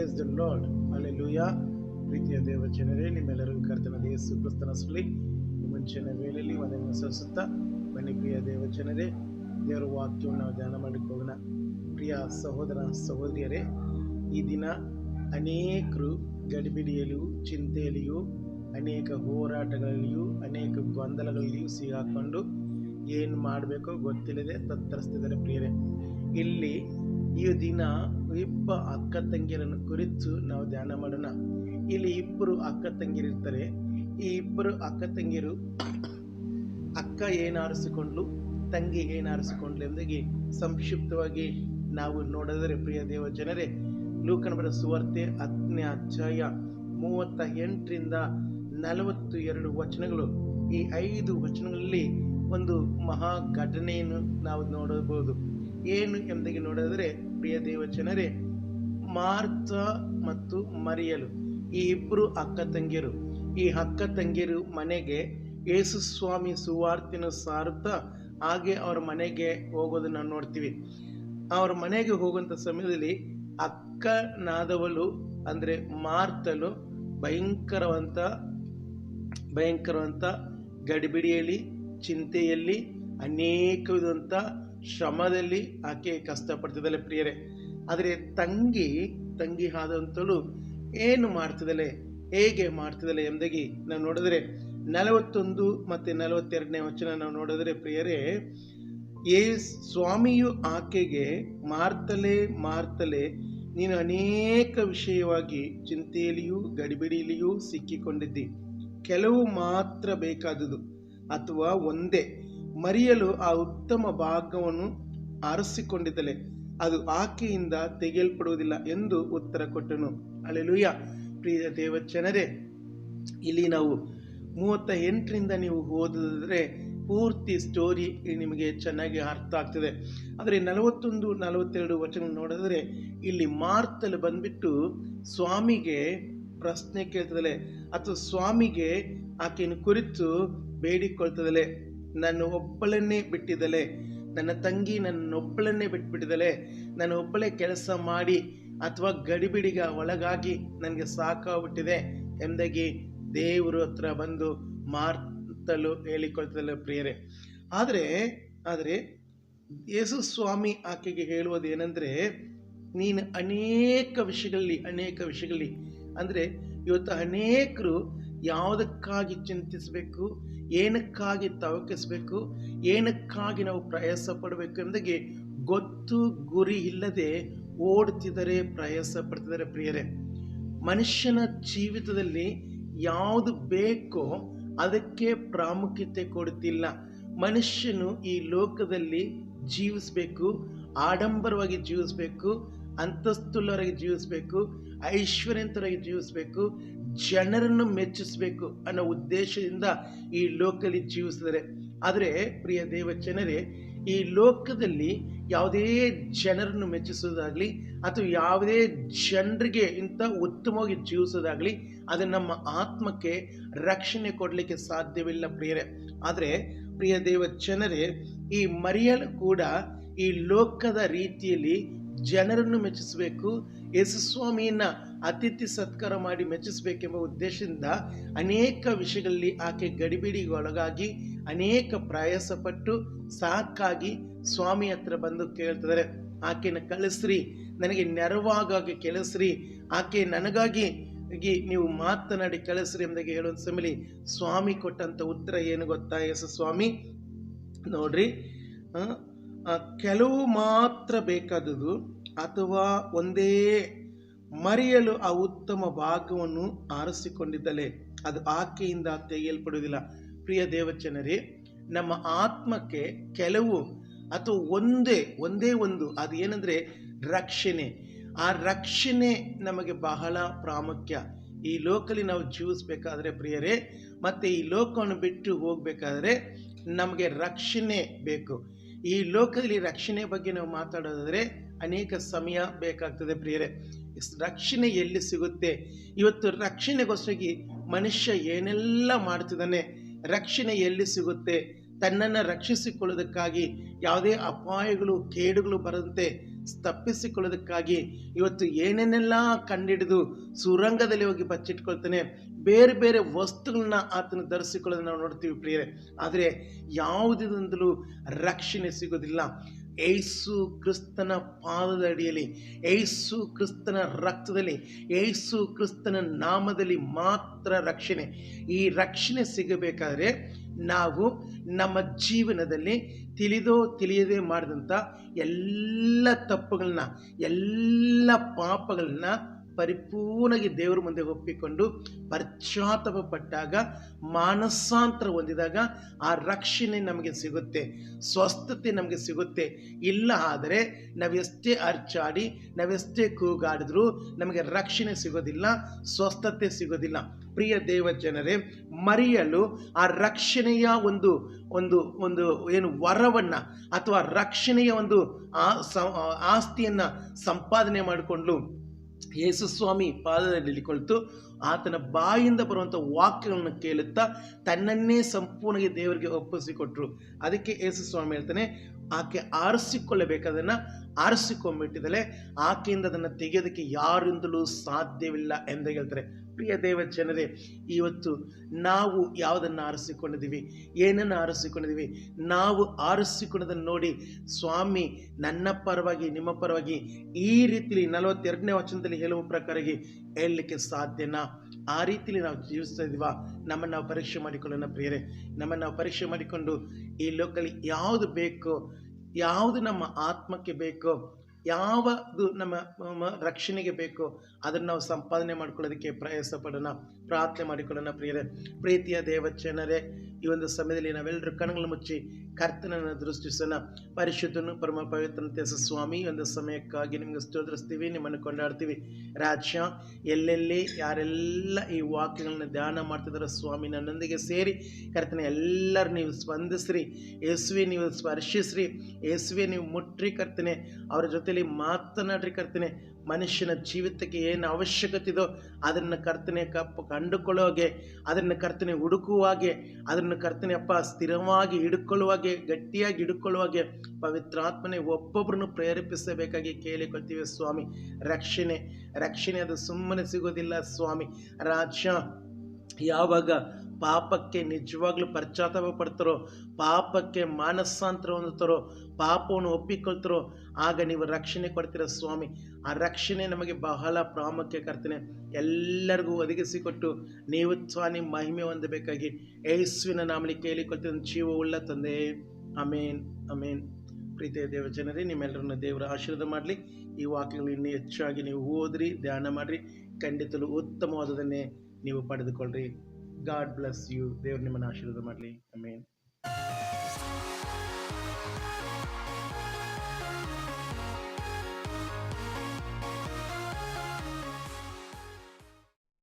Praise the lord ಲೂಯಾ ಪ್ರೀತಿಯ ದೇವ ಜನರೇ, ನಿಮ್ಮೆಲ್ಲರಿಗೂ ಕರ್ತನ ಯೇಸು ಕ್ರಿಸ್ತನ ಸುಳಿ ಈ ಮುಂಚಿನ ವೇಳೆಯಲ್ಲಿ ಮನೆಯನ್ನು ಸಲ್ಲಿಸುತ್ತಾ ಬನ್ನಿ ಪ್ರಿಯ ದೇವ ಜನರೇ. ದೇವರ ವಾಕ್ಯವನ್ನು ನಾವು ಧ್ಯಾನ ಮಾಡಿಕೊಳ್ಳೋಣ ಪ್ರಿಯ ಸಹೋದರ ಸಹೋದರಿಯರೇ, ಈ ದಿನ ಅನೇಕರು ಗಡಿಬಿಡಿಯಲ್ಲಿಯೂ, ಚಿಂತೆಯಲ್ಲಿಯೂ, ಅನೇಕ ಹೋರಾಟಗಳಲ್ಲಿಯೂ, ಅನೇಕ ಗೊಂದಲಗಳಲ್ಲಿಯೂ ಸಿಗಾಕೊಂಡು ಏನು ಮಾಡಬೇಕೋ ಗೊತ್ತಿಲ್ಲದೆ ತತ್ತರಿಸ್ತಿದ್ದಾರೆ ಪ್ರಿಯರೇ. ಇಲ್ಲಿ ಈ ದಿನ ಇಬ್ಬ ಅಕ್ಕ ತಂಗಿಯರನ್ನು ಕುರಿತು ನಾವು ಧ್ಯಾನ ಮಾಡೋಣ. ಇಲ್ಲಿ ಇಬ್ಬರು ಅಕ್ಕ ತಂಗಿರಿರ್ತಾರೆ. ಈ ಇಬ್ಬರು ಅಕ್ಕ ತಂಗಿಯರು ಅಕ್ಕ ಏನಾರಿಸಿಕೊಂಡ್ಲು, ತಂಗಿ ಏನಾರಿಸಿಕೊಂಡ್ಲು ಎಂಬುದಾಗಿ ಸಂಕ್ಷಿಪ್ತವಾಗಿ ನಾವು ನೋಡಿದರೆ ಪ್ರಿಯ ದೇವ ಜನರೇ ಲೂಕನ ಬರ ಸುವಾರ್ತೆ ಹತ್ತನೇ ಅಧ್ಯಾಯ ಮೂವತ್ತ ಎಂಟರಿಂದ ನಲವತ್ತು ಎರಡು ವಚನಗಳು. ಈ ಐದು ವಚನಗಳಲ್ಲಿ ಒಂದು ಮಹಾ ಘಟನೆಯನ್ನು ನಾವು ನೋಡಬಹುದು. ಏನು ಎಂಬುದಾಗಿ ನೋಡಿದರೆ, ಪ್ರಿಯ ದೇವ ಜನರೇ ಮಾರ್ತ ಮತ್ತು ಮರಿಯಲು ಈ ಇಬ್ಬರು ಅಕ್ಕ ತಂಗಿಯರು. ಈ ಅಕ್ಕ ತಂಗಿಯರು ಮನೆಗೆ ಯೇಸು ಸ್ವಾಮಿ ಸುವಾರ್ತಿನ ಸಾರುತ್ತಾ ಹಾಗೆ ಅವ್ರ ಮನೆಗೆ ಹೋಗೋದನ್ನ ನೋಡ್ತೀವಿ. ಅವ್ರ ಮನೆಗೆ ಹೋಗುವಂಥ ಸಮಯದಲ್ಲಿ ಅಕ್ಕನಾದವಳು, ಅಂದರೆ ಮಾರ್ತಲು ಭಯಂಕರವಂತ ಭಯಂಕರವಂತ ಗಡಿಬಿಡಿಯಲ್ಲಿ, ಚಿಂತೆಯಲ್ಲಿ ಅನೇಕ ವಿಧವಂಥ ಶ್ರಮದಲ್ಲಿ ಆಕೆ ಕಷ್ಟಪಡ್ತಿದ್ದಾಳೆ ಪ್ರಿಯರೇ. ಆದರೆ ತಂಗಿ ತಂಗಿ ಆದಂತಳು ಏನು ಮಾಡ್ತಿದ್ದಾಳೆ, ಹೇಗೆ ಮಾಡ್ತಿದ್ದಾಳೆ ಎಂದಾಗಿ ನಾವು ನೋಡಿದ್ರೆ, ನಲವತ್ತೊಂದು ಮತ್ತು ನಲವತ್ತೆರಡನೇ ವಚನ ನಾವು ನೋಡಿದ್ರೆ ಪ್ರಿಯರೇ ಏ ಸ್ವಾಮಿಯು ಆಕೆಗೆ, ಮಾರ್ತಲೆ ಮಾರ್ತಲೆ, ನೀನು ಅನೇಕ ವಿಷಯವಾಗಿ ಚಿಂತೆಯಲ್ಲಿಯೂ ಗಡಿಬಿಡಿಯಲ್ಲಿಯೂ ಸಿಕ್ಕಿಕೊಂಡಿದ್ದಿ. ಕೆಲವು ಮಾತ್ರ ಬೇಕಾದುದು, ಅಥವಾ ಒಂದೇ ಮರೆಯಲು ಆ ಉತ್ತಮ ಭಾಗವನ್ನು ಆರಿಸಿಕೊಂಡಿದ್ದಲೆ. ಅದು ಆಕೆಯಿಂದ ತೆಗೆಯಲ್ಪಡುವುದಿಲ್ಲ ಎಂದು ಉತ್ತರ ಕೊಟ್ಟನು. ಅಳೆಲುಯ್ಯ ಪ್ರಿಯ ದೇವಚನರೇ ಇಲ್ಲಿ ನಾವು ಮೂವತ್ತ ಎಂಟರಿಂದ ನೀವು ಓದಿದ್ರೆ ಪೂರ್ತಿ ಸ್ಟೋರಿ ನಿಮಗೆ ಚೆನ್ನಾಗಿ ಅರ್ಥ ಆಗ್ತದೆ. ಆದರೆ ನಲವತ್ತೊಂದು, ನಲವತ್ತೆರಡು ವಚನ ನೋಡಿದ್ರೆ ಇಲ್ಲಿ ಮಾರ್ತಲು ಬಂದ್ಬಿಟ್ಟು ಸ್ವಾಮಿಗೆ ಪ್ರಶ್ನೆ ಕೇಳ್ತದಲೆ ಅಥವಾ ಸ್ವಾಮಿಗೆ ಆಕೆಯನ್ನು ಕುರಿತು ಬೇಡಿಕೊಳ್ತದಲೆ. ನನ್ನ ಒಬ್ಬಳನ್ನೇ ಬಿಟ್ಟಿದ್ದಲೆ ನನ್ನ ತಂಗಿ ನನ್ನೊಬ್ಬಳನ್ನೇ ಬಿಟ್ಬಿಟ್ಟಿದ್ದಲೆ ನಾನು ಒಬ್ಬಳೇ ಕೆಲಸ ಮಾಡಿ ಅಥವಾ ಗಡಿಬಿಡಿಗ ಒಳಗಾಗಿ ನನಗೆ ಸಾಕಾಗ್ಬಿಟ್ಟಿದೆ ಎಂದಾಗಿ ದೇವರು ಹತ್ರ ಬಂದು ಮಾರ್ತಲು ಹೇಳಿಕೊಳ್ತಲ್ಲ ಪ್ರಿಯರೇ. ಆದರೆ ಆದರೆ ಯೇಸು ಸ್ವಾಮಿ ಆಕೆಗೆ ಹೇಳುವುದು ಏನಂದರೆ ನೀನು ಅನೇಕ ವಿಷಯಗಳಲ್ಲಿ ಅನೇಕ ವಿಷಯಗಳಲ್ಲಿ, ಅಂದರೆ ಇವತ್ತು ಅನೇಕರು ಯಾವುದಕ್ಕಾಗಿ ಚಿಂತಿಸಬೇಕು? ಏನಕ್ಕಾಗಿ ತವಕಿಸಬೇಕು, ಏನಕ್ಕಾಗಿ ನಾವು ಪ್ರಯಾಸ ಪಡಬೇಕು ಗೊತ್ತು ಗುರಿ ಇಲ್ಲದೆ ಓಡ್ತಿದ್ದಾರೆ ಪ್ರಯಾಸ ಪಡ್ತಿದ್ದಾರೆ ಪ್ರಿಯರೇ. ಮನುಷ್ಯನ ಜೀವಿತದಲ್ಲಿ ಯಾವುದು ಬೇಕೋ ಅದಕ್ಕೆ ಪ್ರಾಮುಖ್ಯತೆ ಕೊಡುತ್ತಿಲ್ಲ. ಮನುಷ್ಯನು ಈ ಲೋಕದಲ್ಲಿ ಜೀವಿಸಬೇಕು, ಆಡಂಬರವಾಗಿ ಜೀವಿಸಬೇಕು ಅಂತಸ್ತುಲ್ಲರಾಗಿ ಜೀವಿಸಬೇಕು ಐಶ್ವರ್ಯಂತರಾಗಿ ಜೀವಿಸಬೇಕು ಜನರನ್ನು ಮೆಚ್ಚಿಸಬೇಕು ಅನ್ನೋ ಉದ್ದೇಶದಿಂದ ಈ ಲೋಕದಲ್ಲಿ ಜೀವಿಸಿದರೆ. ಆದರೆ ಪ್ರಿಯ ದೇವ ಜನರೇ ಈ ಲೋಕದಲ್ಲಿ ಯಾವುದೇ ಜನರನ್ನು ಮೆಚ್ಚಿಸೋದಾಗಲಿ ಅಥವಾ ಯಾವುದೇ ಜನರಿಗೆ ಇಂಥ ಉತ್ತಮವಾಗಿ ಜೀವಿಸೋದಾಗಲಿ ಅದು ನಮ್ಮ ಆತ್ಮಕ್ಕೆ ರಕ್ಷಣೆ ಕೊಡಲಿಕ್ಕೆ ಸಾಧ್ಯವಿಲ್ಲ ಪ್ರಿಯರೇ. ಆದರೆ ಪ್ರಿಯ ದೇವ ಜನರೇ ಈ ಮರಿಯಲು ಕೂಡ ಈ ಲೋಕದ ರೀತಿಯಲ್ಲಿ ಜನರನ್ನು ಮೆಚ್ಚಿಸಬೇಕು ಯೇಸುಸ್ವಾಮಿಯನ್ನ ಅತಿಥಿ ಸತ್ಕಾರ ಮಾಡಿ ಮೆಚ್ಚಿಸಬೇಕೆಂಬ ಉದ್ದೇಶದಿಂದ ಅನೇಕ ವಿಷಯಗಳಲ್ಲಿ ಆಕೆ ಗಡಿಬಿಡಿಗೆ ಒಳಗಾಗಿ ಅನೇಕ ಪ್ರಯಾಸಪಟ್ಟು ಸಾಕಾಗಿ ಸ್ವಾಮಿ ಹತ್ರ ಬಂದು ಕೇಳ್ತಿದ್ದಾರೆ. ಆಕೆನ ಕಳಿಸ್ರಿ, ನನಗೆ ನೆರವಾಗಾಗಿ ಕೆಲಸ್ರಿ ಆಕೆ ನನಗಾಗಿ ನೀವು ಮಾತನಾಡಿ ಕಳಿಸ್ರಿ ಎಂದಾಗಿ ಹೇಳುವ ಸಮಲಿ ಸ್ವಾಮಿ ಕೊಟ್ಟಂಥ ಉತ್ತರ ಏನು ಗೊತ್ತಾ ಎಸ್ ಸ್ವಾಮಿ? ನೋಡ್ರಿ ಕೆಲವು ಮಾತ್ರ ಬೇಕಾದದು ಅಥವಾ ಒಂದೇ ಮರೆಯಲು ಆ ಉತ್ತಮ ಭಾಗವನ್ನು ಆರಿಸಿಕೊಂಡಿದ್ದಲೇ. ಅದು ಆಕೆಯಿಂದ ತೆಗೆಯಲ್ಪಡುವುದಿಲ್ಲ. ಪ್ರಿಯ ದೇವಚನರೇ, ನಮ್ಮ ಆತ್ಮಕ್ಕೆ ಕೆಲವು ಅಥವಾ ಒಂದೇ ಒಂದೇ ಒಂದು, ಅದು ಏನಂದರೆ ರಕ್ಷಣೆ. ಆ ರಕ್ಷಣೆ ನಮಗೆ ಬಹಳ ಪ್ರಾಮುಖ್ಯ. ಈ ಲೋಕಲ್ಲಿ ನಾವು ಜೀವಿಸ್ಬೇಕಾದ್ರೆ ಪ್ರಿಯರೇ, ಮತ್ತು ಈ ಲೋಕವನ್ನು ಬಿಟ್ಟು ಹೋಗಬೇಕಾದ್ರೆ ನಮಗೆ ರಕ್ಷಣೆ ಬೇಕು. ಈ ಲೋಕದಲ್ಲಿ ರಕ್ಷಣೆ ಬಗ್ಗೆ ನಾವು ಮಾತಾಡೋದಾದರೆ ಅನೇಕ ಸಮಯ ಬೇಕಾಗ್ತದೆ ಪ್ರಿಯರೇ. ರಕ್ಷಣೆ ಎಲ್ಲಿ ಸಿಗುತ್ತೆ? ಇವತ್ತು ರಕ್ಷಣೆಗೋಸ್ಕರ ಮನುಷ್ಯ ಏನೆಲ್ಲ ಮಾಡ್ತಿದ್ದಾನೆ, ರಕ್ಷಣೆ ಎಲ್ಲಿ ಸಿಗುತ್ತೆ? ತನ್ನನ್ನು ರಕ್ಷಿಸಿಕೊಳ್ಳೋದಕ್ಕಾಗಿ ಯಾವುದೇ ಅಪಾಯಗಳು, ಕೇಡುಗಳು ಬರದಂತೆ ತಪ್ಪಿಸಿಕೊಳ್ಳೋದಕ್ಕಾಗಿ ಇವತ್ತು ಏನೇನೆಲ್ಲ ಕಂಡಿಡಿದು ಸುರಂಗದಲ್ಲಿ ಹೋಗಿ ಬಚ್ಚಿಟ್ಕೊಳ್ತಾನೆ, ಬೇರೆ ಬೇರೆ ವಸ್ತುಗಳನ್ನ ಆತನ ಧರಿಸಿಕೊಳ್ಳೋದನ್ನ ನಾವು ನೋಡ್ತೀವಿ ಪ್ರಿಯರೇ. ಆದರೆ ಯಾವುದರಿಂದಲೂ ರಕ್ಷಣೆ ಸಿಗೋದಿಲ್ಲ. ಏಸು ಕ್ರಿಸ್ತನ ಪಾದದ ಅಡಿಯಲ್ಲಿ, ಏಸು ಕ್ರಿಸ್ತನ ರಕ್ತದಲ್ಲಿ, ಏಸು ಕ್ರಿಸ್ತನ ನಾಮದಲ್ಲಿ ಮಾತ್ರ ರಕ್ಷಣೆ. ಈ ರಕ್ಷಣೆ ಸಿಗಬೇಕಾದ್ರೆ ನಾವು ನಮ್ಮ ಜೀವನದಲ್ಲಿ ತಿಳಿದೋ ತಿಳಿಯದೇ ಮಾಡಿದಂಥ ಎಲ್ಲ ತಪ್ಪುಗಳನ್ನ, ಎಲ್ಲ ಪಾಪಗಳನ್ನ ಪರಿಪೂರ್ಣವಾಗಿ ದೇವರ ಮುಂದೆ ಒಪ್ಪಿಕೊಂಡು ಪಶ್ಚಾತ್ತಾಪ ಪಟ್ಟಾಗ ಮಾನಸಾಂತರ ಹೊಂದಿದಾಗ ಆ ರಕ್ಷಣೆ ನಮಗೆ ಸಿಗುತ್ತೆ, ಸ್ವಸ್ಥತೆ ನಮಗೆ ಸಿಗುತ್ತೆ. ಇಲ್ಲ ಆದರೆ ನಾವೆಷ್ಟೇ ಅರ್ಚಾಡಿ, ನಾವೆಷ್ಟೇ ಕೂಗಾಡಿದ್ರೂ ನಮಗೆ ರಕ್ಷಣೆ ಸಿಗೋದಿಲ್ಲ, ಸ್ವಸ್ಥತೆ ಸಿಗೋದಿಲ್ಲ. ಪ್ರಿಯ ದೇವ ಜನರೇ ಮರೆಯಲು ಆ ರಕ್ಷಣೆಯ ಒಂದು ಒಂದು ಒಂದು ಏನು ವರವನ್ನು ಅಥವಾ ರಕ್ಷಣೆಯ ಒಂದು ಆ ಆಸ್ತಿಯನ್ನು ಸಂಪಾದನೆ ಮಾಡಿಕೊಂಡು ಯೇಸು ಸ್ವಾಮಿ ಪಾದದಲ್ಲಿ ಕುಳಿತು ಆತನ ಬಾಯಿಂದ ಬರುವಂಥ ವಾಕ್ಯಗಳನ್ನು ಕೇಳುತ್ತಾ ತನ್ನನ್ನೇ ಸಂಪೂರ್ಣವಾಗಿ ದೇವರಿಗೆ ಒಪ್ಪಿಸಿಕೊಟ್ರು. ಅದಕ್ಕೆ ಯೇಸು ಸ್ವಾಮಿ ಹೇಳ್ತಾನೆ, ಆಕೆ ಆರಿಸಿಕೊಳ್ಳಬೇಕಾದನ್ನು ಆರಿಸಿಕೊಂಬಿಟ್ಟಿದ್ದಲೆ ಆಕೆಯಿಂದ ಅದನ್ನು ತೆಗೆಯೋದಕ್ಕೆ ಯಾರಿಂದಲೂ ಸಾಧ್ಯವಿಲ್ಲ ಎಂದು ಹೇಳ್ತಾರೆ. ಪ್ರಿಯ ದೇವ ಜನರೇ, ಇವತ್ತು ನಾವು ಯಾವುದನ್ನು ಆರಿಸಿಕೊಂಡಿದ್ದೀವಿ? ಏನನ್ನು ಆರಿಸಿಕೊಂಡಿದ್ದೀವಿ? ನಾವು ಆರಿಸಿಕೊಂಡದನ್ನು ನೋಡಿ ಸ್ವಾಮಿ, ನನ್ನ ಪರವಾಗಿ, ನಿಮ್ಮ ಪರವಾಗಿ ಈ ರೀತಿಲಿ ನಲವತ್ತೆರಡನೇ ವಚನದಲ್ಲಿ ಹೇಳುವ ಪ್ರಕಾರವಾಗಿ ಹೇಳಲಿಕ್ಕೆ ಸಾಧ್ಯನಾ? ಆ ರೀತಿಲಿ ನಾವು ಜೀವಿಸ್ತಾ ಇದೀವ ನಮ್ಮನ್ನು ನಾವು ಪರೀಕ್ಷೆ ಮಾಡಿಕೊಳ್ಳೋಣ ಪ್ರಿಯರೇ. ನಮ್ಮನ್ನು ನಾವು ಪರೀಕ್ಷೆ ಮಾಡಿಕೊಂಡು ಈ ಲೋಕಲ್ಲಿ ಯಾವುದು ಬೇಕೋ, ಯಾವುದು ನಮ್ಮ ಆತ್ಮಕ್ಕೆ ಬೇಕೋ ಯಾವುದು ನಮ್ಮ ರಕ್ಷಣೆಗೆ ಬೇಕೋ ಅದನ್ನು ನಾವು ಸಂಪಾದನೆ ಮಾಡ್ಕೊಳ್ಳೋದಕ್ಕೆ ಪ್ರಯಾಸ ಪಡೋಣ ಪ್ರಾರ್ಥನೆ ಮಾಡಿಕೊಳ್ಳೋಣ ಪ್ರಿಯರೇ. ಪ್ರೀತಿಯ ದೇವಚನರೇ ಈ ಒಂದು ಸಮಯದಲ್ಲಿ ನಾವೆಲ್ಲರೂ ಕಣ್ಣುಗಳನ್ನು ಮುಚ್ಚಿ ಕರ್ತನನ್ನು ದೃಷ್ಟಿಸೋಣ. ಪರಿಶುದ್ಧನು ಪರಮ ಪವಿತ್ರ ಸ್ವಾಮಿ ಈ ಒಂದು ಸಮಯಕ್ಕಾಗಿ ನಿಮಗೆ ಸ್ತೋತ್ರಿಸ್ತೀವಿ, ನಿಮ್ಮನ್ನು ಕೊಂಡಾಡ್ತೀವಿ. ರಾಜ್ಯ, ಎಲ್ಲೆಲ್ಲಿ ಯಾರೆಲ್ಲ ಈ ವಾಕ್ಯಗಳನ್ನ ಧ್ಯಾನ ಮಾಡ್ತಿದ್ದಾರೋ ಸ್ವಾಮಿ, ನನ್ನೊಂದಿಗೆ ಸೇರಿ ಕರ್ತನ, ಎಲ್ಲರೂ ನೀವು ಸ್ಪಂದಿಸ್ರಿ. ಯೇಸುವೆ, ನೀವು ಸ್ಪರ್ಶಿಸ್ರಿ. ಯೇಸುವೆ, ನೀವು ಮುಟ್ರಿ ಕರ್ತನೆ. ಅವರ ಜೊತೆಯಲ್ಲಿ ಮಾತನಾಡ್ರಿ ಕರ್ತನೆ. ಮನುಷ್ಯನ ಜೀವಿತಕ್ಕೆ ಏನು ಅವಶ್ಯಕತೆ ಇದೋ ಅದನ್ನು ಕರ್ತನೆ ಕಪ್ಪ ಕಂಡುಕೊಳ್ಳೋ ಹಾಗೆ ಅದನ್ನು ಕರ್ತನೆ ಹುಡುಕುವಾಗೆ, ಅದನ್ನು ಕರ್ತನೆ ಅಪ್ಪ ಸ್ಥಿರವಾಗಿ ಹಿಡ್ಕೊಳ್ಳುವಾಗೆ, ಗಟ್ಟಿಯಾಗಿ ಹಿಡ್ಕೊಳ್ಳುವಾಗೆ ಪವಿತ್ರಾತ್ಮನೆ ಒಬ್ಬೊಬ್ಬರನ್ನು ಪ್ರೇರೇಪಿಸಬೇಕಾಗಿ ಕೇಳಿಕೊಳ್ತೀವಿ ಸ್ವಾಮಿ. ರಕ್ಷಣೆ ರಕ್ಷಣೆ ಅದು ಸುಮ್ಮನೆ ಸಿಗೋದಿಲ್ಲ ಸ್ವಾಮಿ. ರಾಜ್ಯ ಯಾವಾಗ ಪಾಪಕ್ಕೆ ನಿಜವಾಗ್ಲೂ ಪಶ್ಚಾತ್ತಾಪ ಪಡ್ತಾರೋ ಪಾಪಕ್ಕೆ ಮಾನಸಾಂತರ ಹೊಂದುತ್ತಾರೋ, ಪಾಪವನ್ನು ಒಪ್ಪಿಕೊಳ್ತಾರೋ, ಆಗ ನೀವು ರಕ್ಷಣೆ ಕೊಡ್ತೀರ ಸ್ವಾಮಿ. ಆ ರಕ್ಷಣೆ ನಮಗೆ ಬಹಳ ಪ್ರಾಮುಖ್ಯ ಕರ್ತನೆ. ಎಲ್ಲರಿಗೂ ಒದಗಿಸಿಕೊಟ್ಟು ನೀವು ಸ್ವಾಮಿ ಮಹಿಮೆ ಹೊಂದಬೇಕಾಗಿ ಯೇಸುವಿನ ನಾಮಲಿ ಜೀವ ಉಳ್ಳ ತಂದೆ. ಅಮೇನ್ ಅಮೇನ್ ಪ್ರೀತಿಯ ದೇವ ಜನರೇ, ನಿಮ್ಮೆಲ್ಲರನ್ನ ದೇವರ ಆಶೀರ್ವಾದ ಮಾಡಲಿ. ಈ ವಾಕ್ಯಗಳು ಇನ್ನೂ ಹೆಚ್ಚಾಗಿ ನೀವು ಓದ್ರಿ, ಧ್ಯಾನ ಮಾಡಿರಿ. ಖಂಡಿತಲು ಉತ್ತಮವಾದದನ್ನೇ ನೀವು ಪಡೆದುಕೊಳ್ಳ್ರಿ ಗಾಡ್ ಬ್ಲೆಸ್ ಯು ದೇವ್ರು ನಿಮ್ಮನ್ನು ಆಶೀರ್ವಾದ ಮಾಡಲಿ ಐ ಮೀನ್